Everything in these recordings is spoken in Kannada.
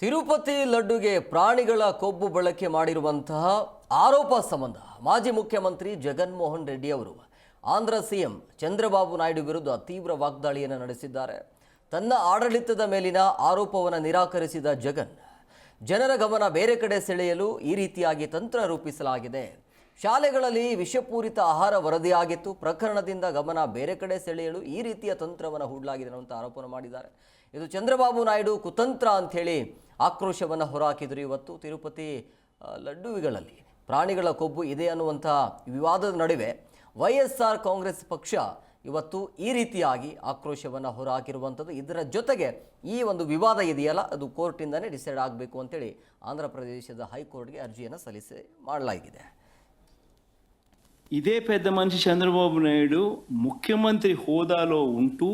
ತಿರುಪತಿ ಲಡ್ಡುಗೆ ಪ್ರಾಣಿಗಳ ಕೊಬ್ಬು ಬಳಕೆ ಮಾಡಿರುವಂತಹ ಆರೋಪ ಸಂಬಂಧ ಮಾಜಿ ಮುಖ್ಯಮಂತ್ರಿ ಜಗನ್ಮೋಹನ್ ರೆಡ್ಡಿ ಅವರು ಆಂಧ್ರ ಸಿಎಂ ಚಂದ್ರಬಾಬು ನಾಯ್ಡು ವಿರುದ್ಧ ತೀವ್ರ ವಾಗ್ದಾಳಿಯನ್ನು ನಡೆಸಿದ್ದಾರೆ. ತನ್ನ ಆಡಳಿತದ ಮೇಲಿನ ಆರೋಪವನ್ನು ನಿರಾಕರಿಸಿದ ಜಗನ್, ಜನರ ಗಮನ ಬೇರೆ ಕಡೆ ಸೆಳೆಯಲು ಈ ರೀತಿಯಾಗಿ ತಂತ್ರ ರೂಪಿಸಲಾಗಿದೆ. ಶಾಲೆಗಳಲ್ಲಿ ವಿಷಪೂರಿತ ಆಹಾರ ವರದಿಯಾಗಿತ್ತು ಪ್ರಕರಣದಿಂದ ಗಮನ ಬೇರೆ ಕಡೆ ಸೆಳೆಯಲು ಈ ರೀತಿಯ ತಂತ್ರವನ್ನು ಹೂಡಲಾಗಿದೆ ಅನ್ನುವಂಥ ಆರೋಪವನ್ನು ಮಾಡಿದ್ದಾರೆ. ಇದು ಚಂದ್ರಬಾಬು ನಾಯ್ಡು ಕುತಂತ್ರ ಅಂಥೇಳಿ ಆಕ್ರೋಶವನ್ನು ಹೊರಹಾಕಿದರು ಇವತ್ತು ತಿರುಪತಿ ಆ, ಲಡ್ಡುವಿಗಳಲ್ಲಿ ಪ್ರಾಣಿಗಳ ಕೊಬ್ಬು ಇದೆ ಅನ್ನುವಂಥ ವಿವಾದದ ನಡುವೆ ವೈ ಎಸ್ ಆರ್ ಕಾಂಗ್ರೆಸ್ ಪಕ್ಷ ಇವತ್ತು ಈ ರೀತಿಯಾಗಿ ಆಕ್ರೋಶವನ್ನು ಹೊರಹಾಕಿರುವಂಥದ್ದು ಇದರ ಜೊತೆಗೆ ಈ ಒಂದು ವಿವಾದ ಇದೆಯಲ್ಲ ಅದು ಕೋರ್ಟಿಂದನೇ ಡಿಸೈಡ್ ಆಗಬೇಕು ಅಂತೇಳಿ ಆಂಧ್ರ ಪ್ರದೇಶದ ಹೈಕೋರ್ಟ್ಗೆ ಅರ್ಜಿಯನ್ನು ಸಲ್ಲಿಸಿ ಮಾಡಲಾಗಿದೆ ఇదే పెద్ద మనిషి చంద్రబాబు నాయుడు ముఖ్యమంత్రి హోదాలో ఉంటూ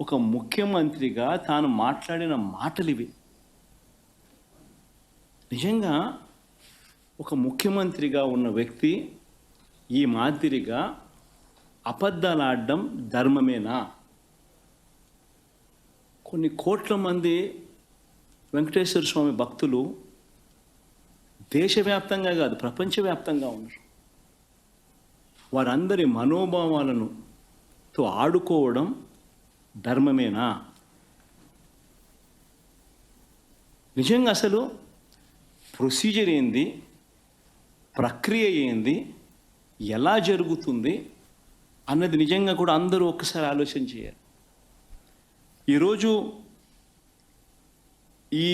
ఒక ముఖ్యమంత్రిగా తాను మాట్లాడిన మాటలు ఇవి నిజంగా ఒక ముఖ్యమంత్రిగా ఉన్న వ్యక్తి ఈ మాదిరిగా అబద్ధాలాడడం ధర్మమేనా? కొన్ని కోట్ల మంది వెంకటేశ్వర స్వామి భక్తులు దేశవ్యాప్తంగా కాదు ప్రపంచవ్యాప్తంగా ఉన్నారు. వారందరి మనోభావాలను తో ఆడుకోవడం ధర్మమేనా? నిజంగా అసలు ప్రొసీజర్ ఏంది? ప్రక్రియ ఏంది? ఎలా జరుగుతుంది? అన్నది నిజంగా కూడా అందరూ ఒక్కసారి ఆలోచన చేయాలి. ఈరోజు ఈ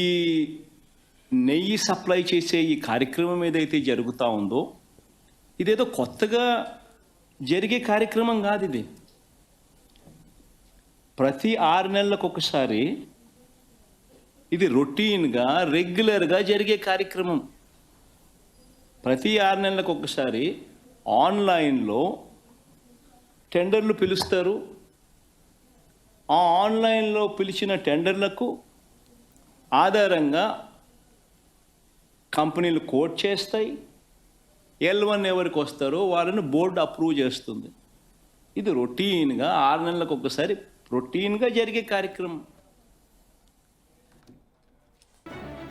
నెయ్యి సప్లై చేసే ఈ కార్యక్రమం ఏదైతే జరుగుతూ ఉందో ఇదేదో కొత్తగా జరిగే కార్యక్రమం కాదు ఇది. ప్రతి ఆరు నెలలకు ఒకసారి ఇది రొటీన్గా రెగ్యులర్గా జరిగే కార్యక్రమం. ప్రతి ఆరు నెలలకు ఒకసారి ఆన్లైన్లో టెండర్లు పిలుస్తారు. ఆ ఆన్లైన్లో పిలిచిన టెండర్లకు ఆధారంగా కంపెనీలు కోట్ చేస్తాయి. ఎల్ వన్ ఎవరికి వస్తారో వాళ్ళని బోర్డు అప్రూవ్ చేస్తుంది. ఇది రొటీన్గా ఆరు నెలలకు ఒకసారి రొటీన్గా జరిగే కార్యక్రమం.